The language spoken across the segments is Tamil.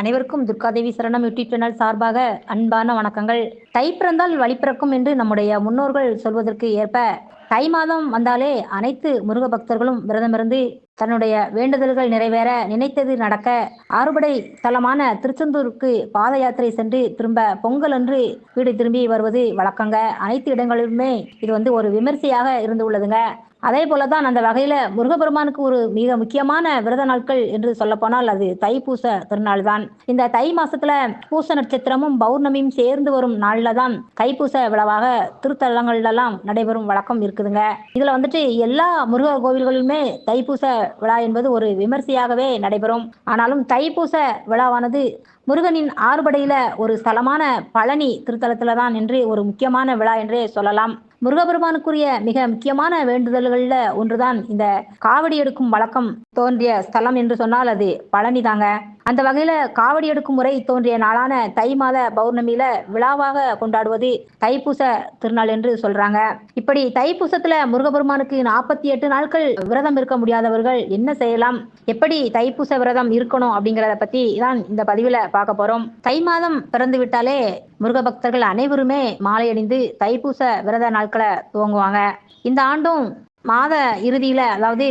அனைவருக்கும் துர்காதேவி சரணம். யூடியூப் சேனல் சார்பாக அன்பான வணக்கங்கள். தை பிறந்தால் வழி பிறக்கும் என்று நம்முடைய முன்னோர்கள் சொல்வதற்கு ஏற்ப தை மாதம் வந்தாலே அனைத்து முருக பக்தர்களும் விரதமிருந்து தன்னுடைய வேண்டுதல்கள் நிறைவேற நினைத்தது நடக்க ஆறுபடை தலமான திருச்செந்தூருக்கு பாத யாத்திரை சென்று திரும்ப பொங்கல் அன்று வீடு திரும்பி வருவது வழக்கங்க. அனைத்து இடங்களிலுமே இது வந்து ஒரு விமர்சையாக இருந்து உள்ளதுங்க. அதே போலதான் அந்த வகையில முருகப்பெருமானுக்கு ஒரு மிக முக்கியமான விரத நாட்கள் என்று சொல்லப்போனால் அது தைப்பூச திருநாள் தான் இந்த தை மாசத்துல பூச நட்சத்திரமும் பௌர்ணமியும் சேர்ந்து வரும் நாள்ல தான் தைப்பூச விழாவாக திருத்தலங்கள்லாம் நடைபெறும் வழக்கம் இருக்குதுங்க. இதுல வந்துட்டு எல்லா முருக கோவில்களிலுமே தைப்பூச விழா என்பது ஒரு விமர்சையாகவே நடைபெறும். ஆனாலும் தைப்பூச விழாவானது முருகனின் ஆறுபடையில ஒரு ஸ்தலமான பழனி திருத்தலத்துல தான் என்று ஒரு முக்கியமான விழா என்றே சொல்லலாம். முருகபெருமானுக்குரிய மிக முக்கியமான வேண்டுதல்கள்ல ஒன்றுதான் இந்த காவடி எடுக்கும் வழக்கம் தோன்றிய ஸ்தலம் என்று சொன்னால் அது பழனி தாங்க அந்த வகையில காவடி எடுக்கும் முறை தோன்றிய நாளான தை மாத பௌர்ணமியில விழாவாக கொண்டாடுவது தைப்பூச திருநாள் என்று சொல்றாங்க. இப்படி தைப்பூசத்துல முருகபெருமானுக்கு நாற்பத்தி எட்டு நாட்கள் விரதம் இருக்க முடியாதவர்கள் என்ன செய்யலாம்? எப்படி தைப்பூச விரதம் இருக்கணும் அப்படிங்கிறத பத்தி தான் இந்த பதிவுல பார்க்க போறோம். தை மாதம் பிறந்து விட்டாலே முருக பக்தர்கள் அனைவருமே மாலை அணிந்து தைப்பூச விரத நாட்களை துவங்குவாங்க. இந்த ஆண்டும் மாத இறுதியில அதாவது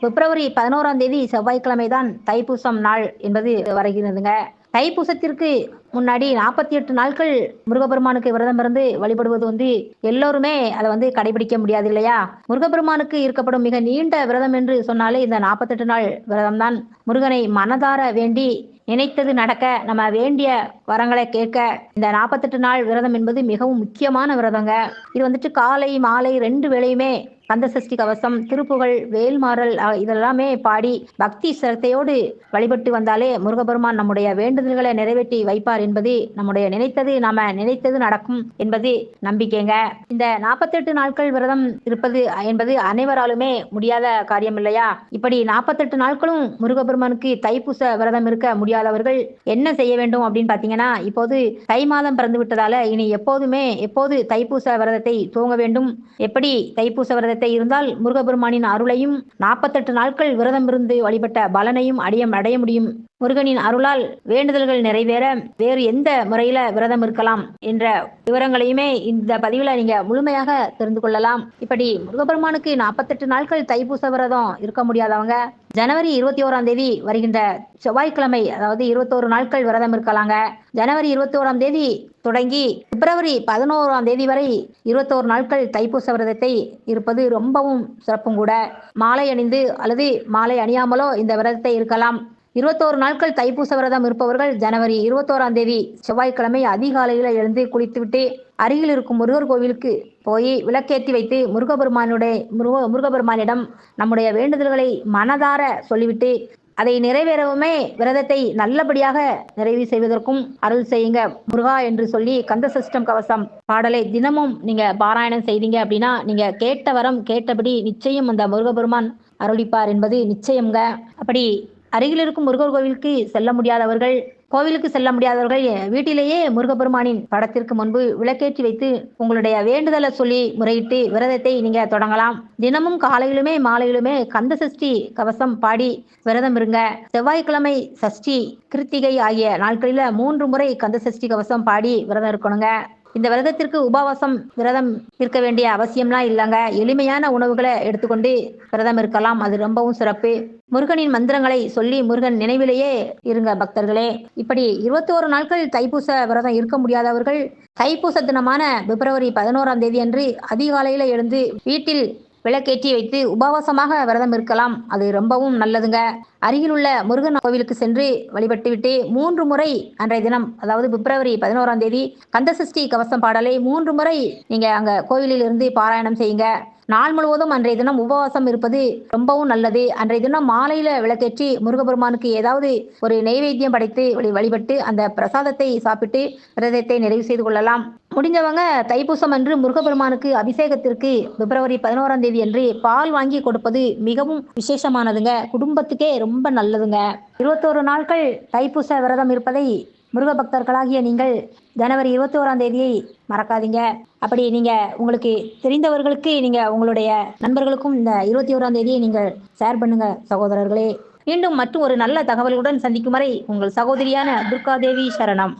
பிப்ரவரி பதினோராம் தேதி செவ்வாய்க்கிழமை தான் தைப்பூசம் நாள் என்பது வருகிறதுங்க தைப்பூசத்திற்கு முன்னாடி நாற்பத்தி எட்டு நாட்கள் முருகப்பெருமானுக்கு விரதம் இருந்து வழிபடுவது வந்து எல்லோருமே அதை வந்து கடைபிடிக்க முடியாது இல்லையா? முருகப்பெருமானுக்கு இருக்கப்படும் மிக நீண்ட விரதம் என்று சொன்னாலே இந்த நாற்பத்தெட்டு நாள் விரதம் தான் முருகனை மனதார வேண்டி நினைத்தது நடக்க நம்ம வேண்டிய வரங்களை கேட்க இந்த நாற்பத்தெட்டு நாள் விரதம் என்பது மிகவும் முக்கியமான விரதங்க. இது வந்துட்டு காலை மாலை ரெண்டு வேளையுமே கந்தசஷ்டி கவசம் திருப்புகழ் வேல்மாறல் இதெல்லாமே பாடி பக்தி சிரத்தையோடு வழிபட்டு வந்தாலே முருகபெருமான் நம்முடைய வேண்டுதல்களை நிறைவேற்றி வைப்பார் என்பது நம்முடைய நினைத்தது நாம நினைத்தது நடக்கும் என்பது நம்பிக்கைங்க. இந்த நாற்பத்தெட்டு நாட்கள் விரதம் இருப்பது என்பது அனைவராலுமே முடியாத காரியம் இல்லையா? இப்படி நாற்பத்தெட்டு நாட்களும் முருகபெருமானுக்கு தைப்பூச விரதம் இருக்க முடியாதவர்கள் என்ன செய்ய வேண்டும் அப்படின்னு பாத்தீங்கன்னா இப்போது தை மாதம் பிறந்து விட்டதால இனி எப்போதுமே எப்போது தைப்பூச விரதத்தை துவங்க வேண்டும்? எப்படி தைப்பூச விரதத்தை இருந்தால் முருகபெருமானின் அருளையும் நாற்பத்தெட்டு நாட்கள் விரதம் இருந்து வழிபட்ட பலனையும் அடைய அடைய முடியும். முருகனின் அருளால் வேண்டுதல்கள் நிறைவேற வேறு எந்த முறையில விரதம் இருக்கலாம் என்ற விவரங்களையுமே இந்த பதிவுல நீங்க முழுமையாக தெரிந்து கொள்ளலாம். இப்படி முருகபெருமானுக்கு நாற்பத்தெட்டு நாட்கள் தைப்பூச விரதம் இருக்க முடியாதவங்க ஜனவரி இருபத்தி ஓராம் தேதி வருகின்ற செவ்வாய்க்கிழமை அதாவது இருபத்தோரு நாட்கள் விரதம் இருக்கலாங்க. ஜனவரி இருபத்தி ஓராம் தேதி தொடங்கி பிப்ரவரி பதினோராம் தேதி வரை இருபத்தோரு நாட்கள் தைப்பூச விரதத்தை இருப்பது ரொம்பவும் சிறப்பும் கூட மாலை அணிந்து அல்லது மாலை அணியாமலோ இந்த விரதத்தை இருக்கலாம். இருபத்தோரு நாட்கள் தைப்பூச விரதம் இருப்பவர்கள் ஜனவரி இருபத்தோராம் தேதி செவ்வாய்க்கிழமை அதிகாலையில் எழுந்து குளித்துவிட்டு அருகில் இருக்கும் முருகர் கோவிலுக்கு போய் விளக்கேற்றி வைத்து முருகபெருமானுடைய முருக முருகபெருமானிடம் நம்முடைய வேண்டுதல்களை மனதார சொல்லிவிட்டு அதை நிறைவேறவுமே விரதத்தை நல்லபடியாக நிறைவு செய்வதற்கும் அருள் செய்யுங்க. முருகா என்று சொல்லி கந்த சிஸ்டம் கவசம் பாடலை தினமும் நீங்க பாராயணம் செய்தீங்க அப்படின்னா நீங்க கேட்ட வரம் கேட்டபடி நிச்சயம் அந்த முருகபெருமான் அருளிப்பார் என்பது நிச்சயம்ங்க. அப்படி அருகில் இருக்கும் முருகர் கோவிலுக்கு செல்ல முடியாதவர்கள் கோவிலுக்கு செல்ல முடியாதவர்கள் வீட்டிலேயே முருகப்பெருமானின் படத்திற்கு முன்பு விளக்கேற்றி வைத்து உங்களுடைய வேண்டுதலை சொல்லி முறையிட்டு விரதத்தை நீங்க தொடங்கலாம். தினமும் காலையிலுமே மாலையிலுமே கந்த சஷ்டி கவசம் பாடி விரதம் இருங்க. செவ்வாய்க்கிழமை சஷ்டி கிருத்திகை ஆகிய நாட்களில மூன்று முறை கந்த சஷ்டி கவசம் பாடி விரதம் இருக்கணுங்க. இந்த விரதத்திற்கு உபவாசம் விரதம் இருக்க வேண்டிய அவசியம்லாம் இல்லைங்க. எளிமையான உணவுகளை எடுத்துக்கொண்டு விரதம் இருக்கலாம். அது ரொம்பவும் சிறப்பு. முருகனின் மந்திரங்களை சொல்லி முருகன் நினைவிலேயே இருங்க பக்தர்களே. இப்படி இருபத்தோரு நாட்கள் தைப்பூச விரதம் இருக்க முடியாதவர்கள் தைப்பூச தினமான பிப்ரவரி பதினோராம் தேதி அன்று அதிகாலையில் எழுந்து வீட்டில் விளக்கேற்றி வைத்து உபவாசமாக விரதம் இருக்கலாம். அது ரொம்பவும் நல்லதுங்க. அருகிலுள்ள முருகன் கோவிலுக்கு சென்று வழிபட்டுவிட்டு மூன்று முறை அன்றைய தினம் அதாவது பிப்ரவரி பதினோராம் தேதி கந்தசஷ்டி கவசம் பாடலை மூன்று முறை நீங்க அங்க கோவிலில் இருந்து பாராயணம் செய்யுங்க. நாள் முழுவதும் அன்றைய தினம் உபவாசம் இருப்பது ரொம்பவும் நல்லது. அன்றைய தினம் மாலையில விளக்கேற்றி முருகபெருமானுக்கு ஏதாவது ஒரு நெய்வேத்தியம் படைத்து வழிபட்டு அந்த பிரசாதத்தை சாப்பிட்டு விரதத்தை நிறைவு செய்து கொள்ளலாம். முடிஞ்சவங்க தைப்பூசம் அன்று முருகபெருமானுக்கு அபிஷேகத்திற்கு பிப்ரவரி பதினோராம் தேதி அன்று பால் வாங்கி கொடுப்பது மிகவும் விசேஷமானதுங்க. குடும்பத்துக்கே ரொம்ப நல்லதுங்க. இருபத்தோரு நாட்கள் தைப்பூச விரதம் இருப்பதை முருக பக்தர்களாகிய நீங்கள் ஜனவரி இருபத்தி ஓராம் தேதியை மறக்காதீங்க. அப்படி நீங்க உங்களுக்கு தெரிந்தவர்களுக்கு நீங்க உங்களுடைய நண்பர்களுக்கும் இந்த இருபத்தி ஓராம் தேதியை நீங்கள் ஷேர் பண்ணுங்க சகோதரர்களே. மீண்டும் மற்றும் ஒரு நல்ல தகவலுடன் சந்திக்கும் வரை உங்கள் சகோதரியான துர்காதேவி சரணம்.